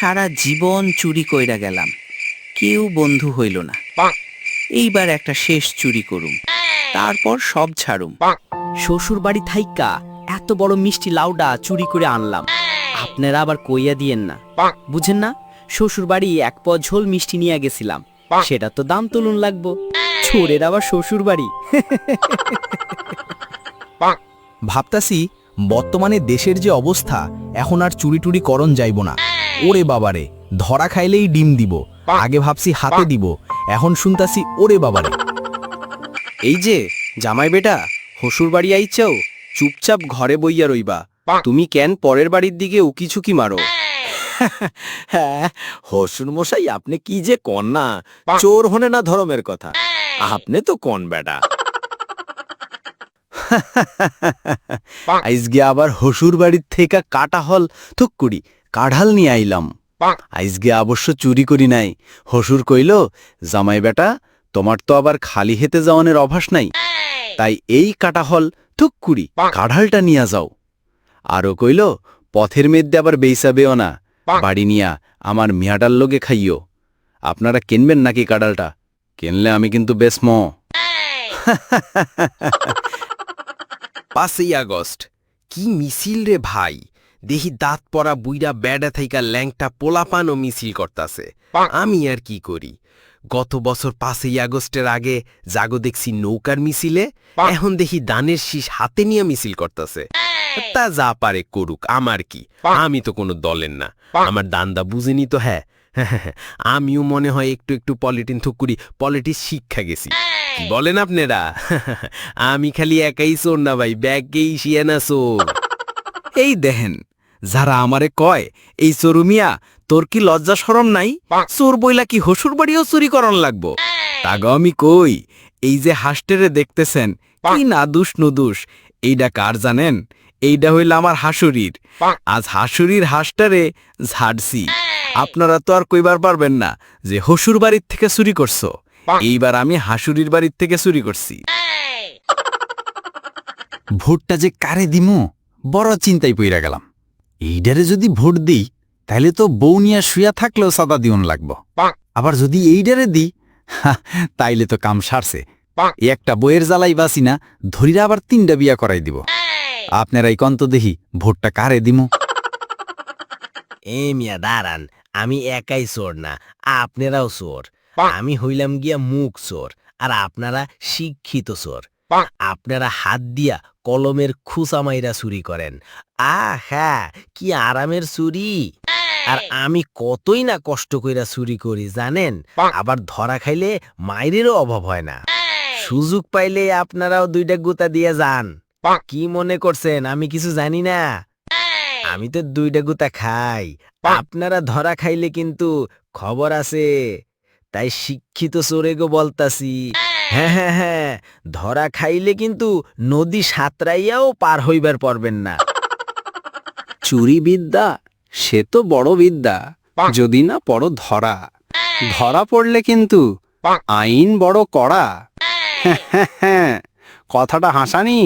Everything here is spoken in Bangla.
সারা জীবন চুরি কইরা গেলাম। কেউ বন্ধু হইল না। এইবার একটা শেষ চুরি করুম। তারপর সব ছাড়ুম। শ্বশুর বাড়ি থাইকা এত বড় মিষ্টি লাউডা চুরি করে আনলাম। আপনারা আবার কইয়া দিয়েন না। বুঝেন না শ্বশুর বাড়ি এক প ঝোল মিষ্টি নিয়ে গেছিলাম। সেটা তো দাম তুলুন লাগবো। ছোড়ের আবার শ্বশুর বাড়ি ভাবতাছি বর্তমানে দেশের যে অবস্থা এখন আর চুরি টুরি করণ যাইব না। ওরে বাবারে ধরা খাইলেই ডিম দিব। আগে ভাবছি হাতে দিব এখন শুনতাছি ওরে বাবারে। এই যে জামাই বেটা হসুর বাড়ি আইচাও চুপচাপ ঘরে বইয়া রইবা। তুমি কেন পরের বাড়ির দিকে উকি ঝুঁকি মারো? হ্যাঁ হসুন মশাই আপনি কি যে কন না? চোর হনে না ধরমের কথা। আপনি তো কন বেটা। আইজগে আবার হসুর বাড়ির থেকে কাটা হল থুকুড়ি কাঢ়াল নিয়ে আইলাম। আইজগে অবশ্য চুরি করি নাই। হসুর কইল জামাই বেটা তোমার তো আবার খালি হেতে যাওয়ানের অভ্যাস নাই। তাই এই কাটা হল থুকুড়ি কাঢ়ালটা নিয়া যাও। আরও কইল পথের মেদ্যে আবার বেইসাবেও না। বাড়ি নিয়া আমার মিয়াটার লোকে খাইও আপনারা কিনবেন নাকি কাডালটা? কিনলে আমি কিন্তু বেশ ম পাঁচই আগস্ট। কি মিছিল রে ভাই। দেখি দাঁত পরা বুইরা ব্যাডা থাইকা ল্যাংটা পোলাপানও মিছিল করতাছে। আমি আর কি করি? গত বছর পাঁচই আগস্টের আগে জাগো দেখছি নৌকার মিছিলে এখন দেখি দানের শীষ হাতে নিয়ে মিছিল করতাছে। তা যা পারে করুক আমার কি? আমি তো কোনো দলের না। আমার দান্দা বুঝেনি তো হ্যাঁ। আমিও মনে হয় একটু একটু পলিটিন থুকুরি পলিটিক্স শিক্ষা গেছি। বলেন আপনারা? আমি খালি একাই চোর না ভাই ব্যাগকেই শিয়ানা চোর। এই দেহেন যারা আমারে কয় এই চরুমিয়া তোর কি লজ্জা সরম নাই? চোর বইলা কি হসুর বাড়িও চুরি করন লাগবো? তাগো আমি কই এই যে হাসটেরে দেখতেছেন কি না দুষ নুদুষ এইডা কার জানেন? এইডা হইল আমার হাসুরির। আজ হাসুরির হাসটারে ঝাড়ছি। আপনারা তো আর কইবার পারবেন না যে হসুর বাড়ির থেকে চুরি করছ। এইবার আমি হাসুরির বাড়ির থেকে চুরি করছি। ভোটটা যে কারে দিমু বড় চিন্তায় পইরা গেলাম। এইডারে যদি ভোট দিই তাহলে তো বউ নিয়া শুয়া থাকলেও সাদা দিউন লাগবো। আবার যদি এইডারে দিই হা, তাইলে তো কাম সারছে। একটা বইয়ের জ্বালাই বাসি না ধরিরা আবার তিনটা বিয়া করাই দিব। আপনারাই কন্ত দেখি ভোটটা কারে দিমু? এ মিয়া দাঁড়ান আমি একাই চোর না আপনারাও চোর। আমি হইলাম গিয়া মুখ চোর আর আপনারা শিক্ষিত চোর। আপনারা হাত দিয়া কলমের খুসা মাইরা চুরি করেন। আহা কি আরামের চুরি? আর আমি কতই না কষ্ট কইরা চুরি করি জানেন? আবার ধরা খাইলে মাইরেরও অভাব হয় না। সুযোগ পাইলে আপনারাও দুইটা গুতা দিয়ে যান। কি মনে করছেন আমি কিছু জানি না? আমি তো দুইটা গুতা খাই। আপনারা ধরা খাইলে কিন্তু খবর আছে। তাই শিক্ষিত চোরে গো বলতাছি। হ্যাঁ হ্যাঁ হ্যাঁ ধরা খাইলে কিন্তু নদী সাঁতরাইয়াও পার হইবার পারবেন না। চুরি বিদ্যা সে তো বড় বিদ্যা যদি না পড়ো ধরা। ধরা পড়লে কিন্তু আইন বড় কড়া। হ্যাঁ হ্যাঁ কথাটা হাসানি।